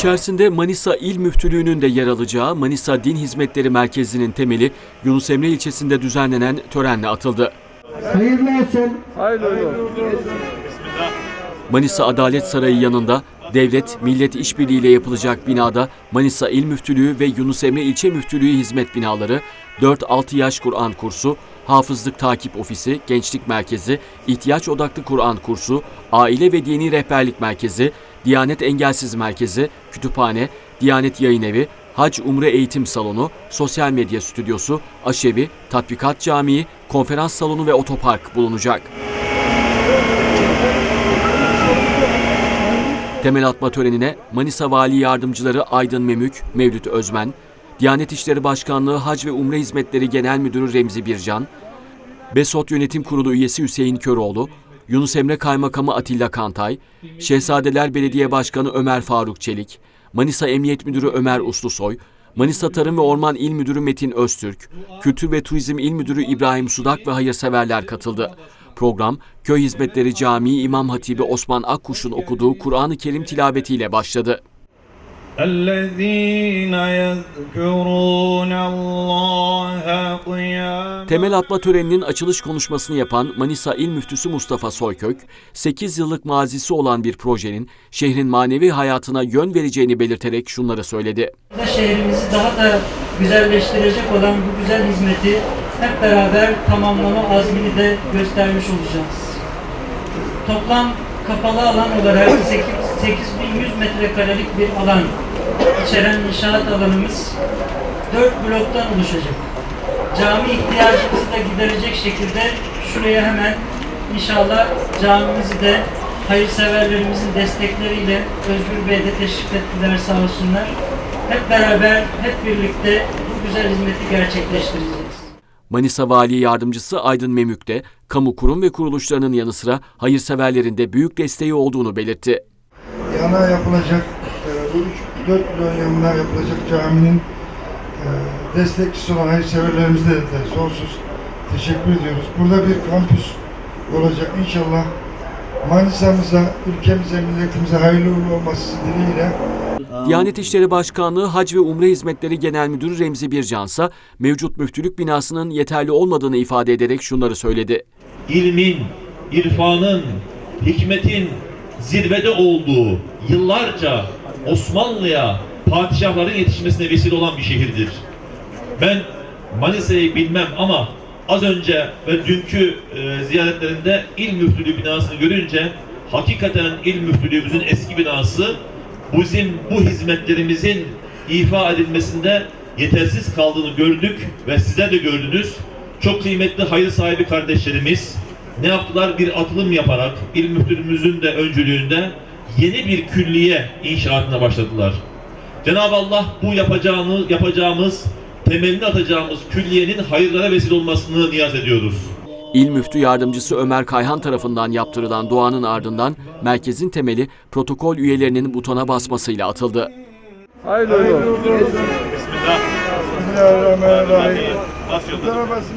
İçerisinde Manisa İl Müftülüğü'nün de yer alacağı Manisa Din Hizmetleri Merkezi'nin temeli Yunus Emre ilçesinde düzenlenen törenle atıldı. Hayırlı olsun. Manisa Adalet Sarayı yanında Devlet Millet İşbirliği ile yapılacak binada Manisa İl Müftülüğü ve Yunus Emre İlçe Müftülüğü hizmet binaları, 4-6 yaş Kur'an kursu, Hafızlık Takip Ofisi, Gençlik Merkezi, İhtiyaç Odaklı Kur'an kursu, Aile ve Dini Rehberlik Merkezi, Diyanet Engelsiz Merkezi, Kütüphane, Diyanet Yayın Evi, Hac Umre Eğitim Salonu, Sosyal Medya Stüdyosu, Aşevi, Tatbikat Camii, Konferans Salonu ve Otopark bulunacak. Temel atma törenine Manisa Vali Yardımcıları Aydın Memük, Mevlüt Özmen, Diyanet İşleri Başkanlığı Hac ve Umre Hizmetleri Genel Müdürü Remzi Bircan, Besot Yönetim Kurulu üyesi Hüseyin Köroğlu, Yunus Emre Kaymakamı Atilla Kantay, Şehzadeler Belediye Başkanı Ömer Faruk Çelik, Manisa Emniyet Müdürü Ömer Uslusoy, Manisa Tarım ve Orman İl Müdürü Metin Öztürk, Kültür ve Turizm İl Müdürü İbrahim Sudak ve hayırseverler katıldı. Program, Köy Hizmetleri Camii İmam Hatibi Osman Akkuş'un okuduğu Kur'an-ı Kerim tilavetiyle başladı. Temel atma töreninin açılış konuşmasını yapan Manisa İl Müftüsü Mustafa Soykök, 8 yıllık mazisi olan bir projenin şehrin manevi hayatına yön vereceğini belirterek şunları söyledi. da şehrimizi daha da güzelleştirecek olan bu güzel hizmeti hep beraber tamamlama azmini de göstermiş olacağız. Toplam kapalı alan olarak 8 8100 metrekarelik bir alan içeren inşaat alanımız 4 bloktan oluşacak. Cami ihtiyacımızı da giderecek şekilde şuraya hemen inşallah camimizi de hayırseverlerimizin destekleriyle Özgür Bey de teşrif ettiler sağ olsunlar. Hep beraber, hep birlikte bu güzel hizmeti gerçekleştireceğiz. Manisa Vali Yardımcısı Aydın Memük de kamu kurum ve kuruluşlarının yanı sıra hayırseverlerin de büyük desteği olduğunu belirtti. Yana yapılacak, e, bu 4 milyon yanına yapılacak caminin e, destekçisi olan hayırseverlerimize de sonsuz teşekkür ediyoruz. Burada bir kampüs olacak inşallah. Manisa'mıza, ülkemize, milletimize hayırlı uğurlu olması dileğiyle Diyanet İşleri Başkanlığı Hac ve Umre Hizmetleri Genel Müdürü Remzi Bircansa mevcut müftülük binasının yeterli olmadığını ifade ederek şunları söyledi. ilmin, irfanın, hikmetin zirvede olduğu yıllarca Osmanlı'ya padişahların yetişmesine vesile olan bir şehirdir. Ben Manisa'yı bilmem ama az önce ve dünkü e, ziyaretlerinde il müftülüğü binasını görünce hakikaten il müftülüğümüzün eski binası bizim bu hizmetlerimizin ifa edilmesinde yetersiz kaldığını gördük ve sizler de gördünüz. Çok kıymetli hayır sahibi kardeşlerimiz ne yaptılar? Bir atılım yaparak il müftülüğümüzün de öncülüğünde yeni bir külliye inşaatına başladılar. Cenab-ı Allah bu yapacağımız, yapacağımız, temelini atacağımız külliyenin hayırlara vesile olmasını niyaz ediyoruz. İl Müftü Yardımcısı Ömer Kayhan tarafından yaptırılan duanın ardından merkezin temeli protokol üyelerinin butona basmasıyla atıldı. Bismillahirrahmanirrahim. Bu tarafa basın